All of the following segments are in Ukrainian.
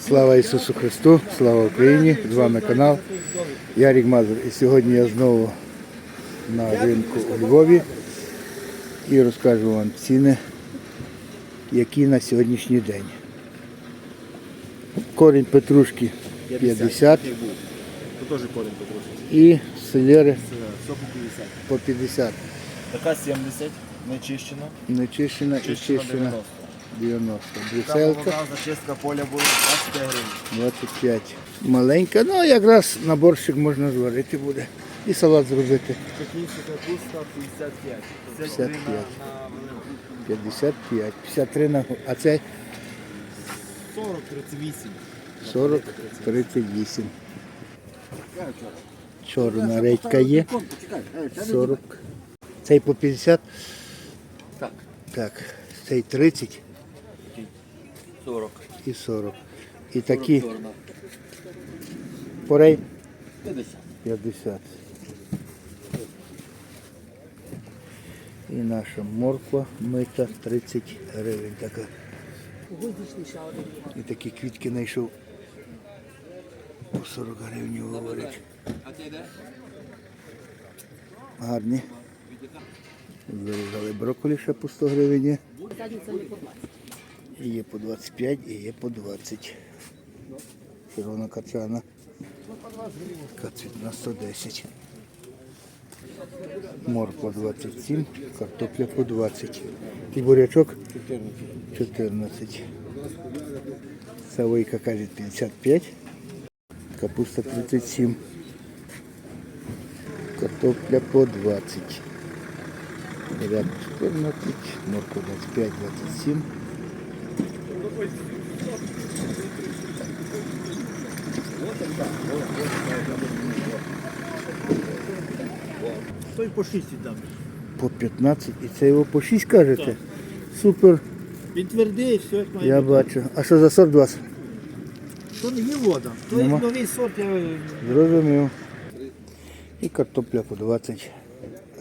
Слава Ісусу Христу, слава Україні! З вами канал Ярік Мазур. І сьогодні я знову на ринку у Львові і розкажу вам ціни, які на сьогоднішній день. Корінь петрушки 50 Це теж корінь потрошки. і селери по 50. Така 70, нечищена. Нечищена і чищена 90. 90. Така Брюсселка молода зачистка поля буде 25 гривень. 25. Маленька, ну якраз на борщик можна зварити буде. І салат зробити. Пекінська капуста 55. 55. на, на велику. 55. 53 на а це 40, 38. 40, 38. Чорна редька є. 40. Цей по 50. Так. Так. Цей 30 40. і 40. І такі порей 50. 50. І наша морква мита 30 гривень така. І такі квітки знайшов по 40 гривень говорять. Гарні. Вирізали брокколі ще по 100 гривень. є. І є по 25 і є по 20. Червона качана. Кацвіт на 110. Морква 27, картопля по 20. І бурячок 14. Савойка каже 55. Капуста 37. Картопля по 20. Буряк 14, морква 25, 27. Той по 6 віддам. По 15. І це його по 6 кажете? Супер, Він твердий, все як має я бути. бачу. А що за сорт у вас? То не є вода. То Нема? є новий сорт, я Зрозумів. І картопля по 20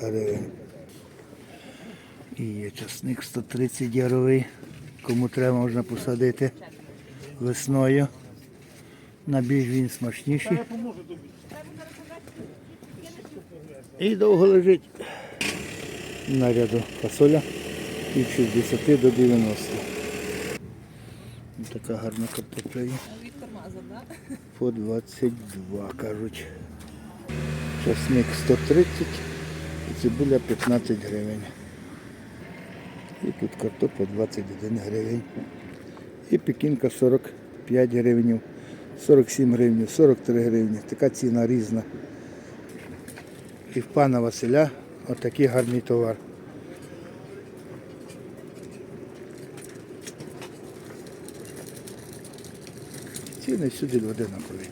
гривень. І є часник 130 яровий. Кому треба, можна посадити весною. На більш він смачніший. І довго лежить. Наряду фасоля від 60 до 90. Така гарна картопля є. По 22 кажуть. Часник 130 і цибуля 15 гривень. І тут картопля 21 гривень. І пекінка 45 гривень, 47 гривень, 43 гривні. Така ціна різна. І в пана Василя отакий гарний товар. Ціни сюди одинакові.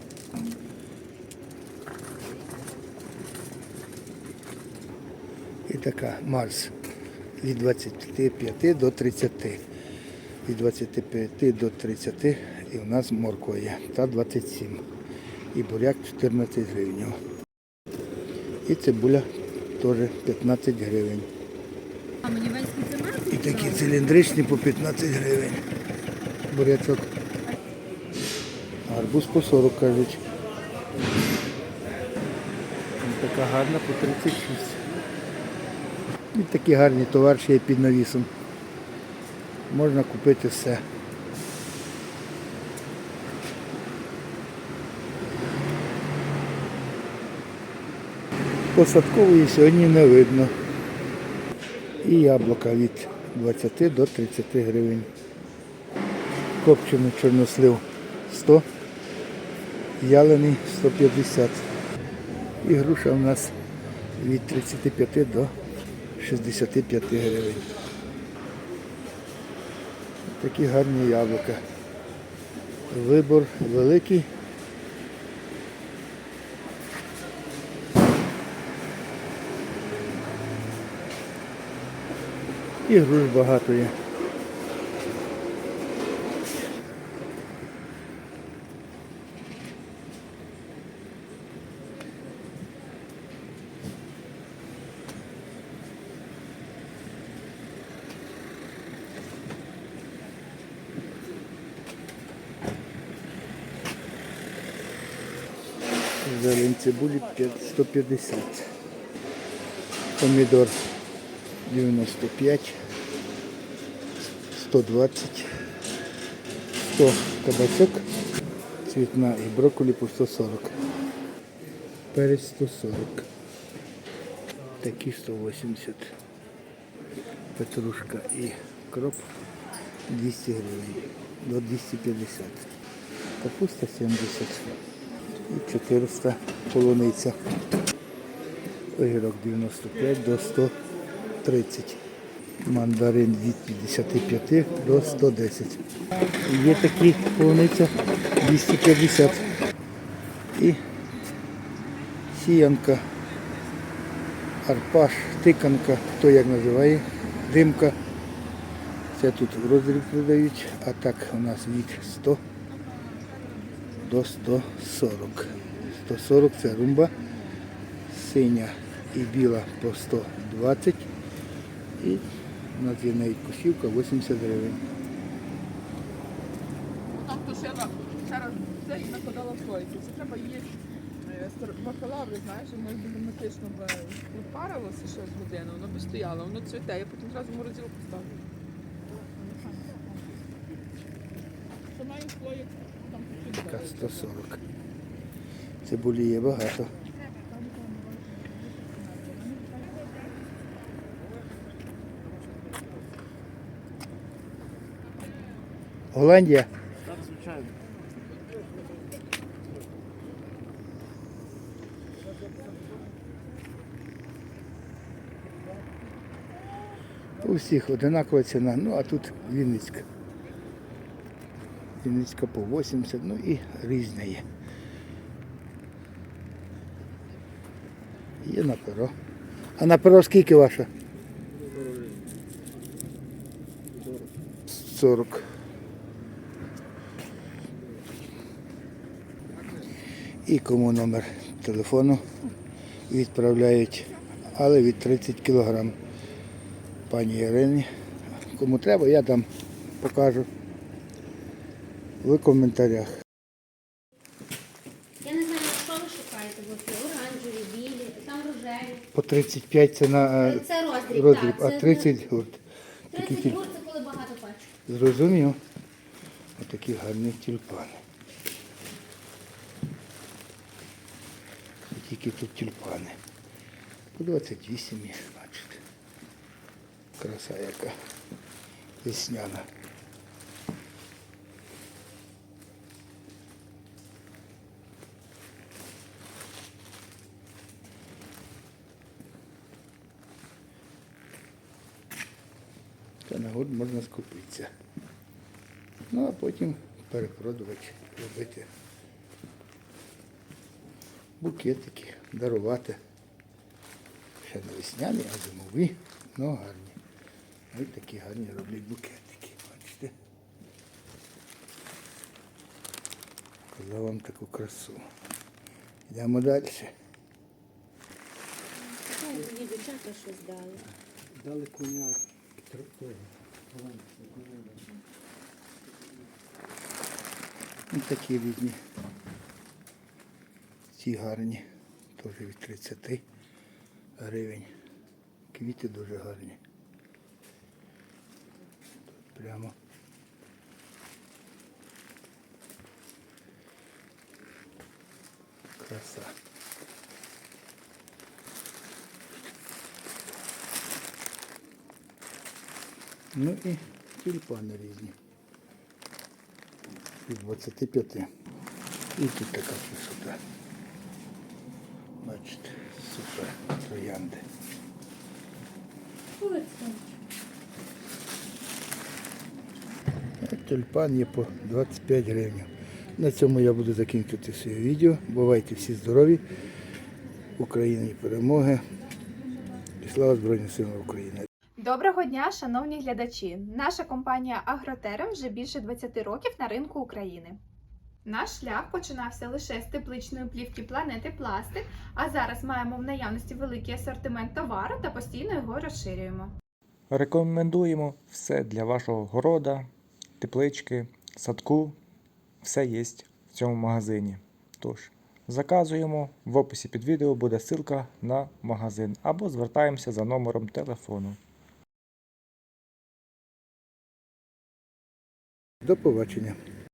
І така Марс від 25 до 30. Від 25 до 30 і у нас морква є. Та 27. І буряк 14 гривень. І цибуля теж 15 гривень. І такі циліндричні по 15 гривень. Бурячок. Арбуз по 40 кажуть. Така гарна по 36. І такі гарні товар ще є під навісом. Можна купити все. Посадкової сьогодні не видно. І яблука від 20 до 30 гривень. Копчений чорнослив 100, ялений 150. І груша у нас від 35 до 65 гривень. Такі гарні яблука. Вибор великий. І груш багато є. Зелень цибулі 150. Помідор 95. 120. 100 кабачок. Цвітна і брокколі по 140. Перець 140. Такі 180. Петрушка і кроп 200 гривень до 250. Капуста 70 і 400 полуниця. Огірок 95 до 130. Мандарин від 55 до 110. Є такі полуниця 250. І сіянка, арпаш, тиканка, хто як називає, димка. Це тут в роздріб продають, а так у нас від 100 до 140. 140 це румба, синя і біла по 120 і у нас є навіть косівка 80 гривень. Там то ще раз, ще це накладала в слойці. Це треба її е, бакалаври, знаєш, воно герметично би пропарилося ще з години, воно би стояло, воно цвіте, я потім одразу морозилку ставлю. Що маю слоїк, Така підбираю. 140. Цибулі є багато. Голландія. Так, звичайно. У всіх одинакова ціна, ну а тут Вінницька. Вінницька по 80, ну і різня є. Є на перо. А на перо скільки ваша? 40. І кому номер телефону відправляють, але від 30 кілограм пані Ірині. Кому треба, я там покажу в коментарях. Я не знаю, що ви шукаєте, бо це оранжеві, білі, там рожеві. По 35 це на е, Це роздріб, роздріб, так. а це 30 гурт. 30 тюль- гурт це коли багато пачок. Зрозумів. Отакі гарні тюльпани. Тільки тут тюльпани. По 28 їх, бачите. Краса яка весняна. Та на год можна скупитися. Ну а потім перепродувати, робити букетики, дарувати. Ще не весняні, а зимові, ну гарні. Ось такі гарні роблять букетики. Бачите? Казав вам таку красу. Йдемо далі. Дівчата щось дали. Дали коня Ось такі різні. Ці гарні, теж від 30 гривень. Квіти дуже гарні. Тут прямо. Краса. Ну і тюльпани різні. Від 25. І тут така красота. Бачите, супер троянди. Тюльпан є по 25 гривень. На цьому я буду закінчувати своє відео. Бувайте всі здорові. Україні перемоги. І слава Збройним силам України. Доброго дня, шановні глядачі! Наша компанія Агротерем вже більше 20 років на ринку України. Наш шлях починався лише з тепличної плівки планети Пластик, а зараз маємо в наявності великий асортимент товару та постійно його розширюємо. Рекомендуємо все для вашого города, теплички, садку. Все є в цьому магазині. Тож, заказуємо. В описі під відео буде ссылка на магазин або звертаємося за номером телефону. До побачення.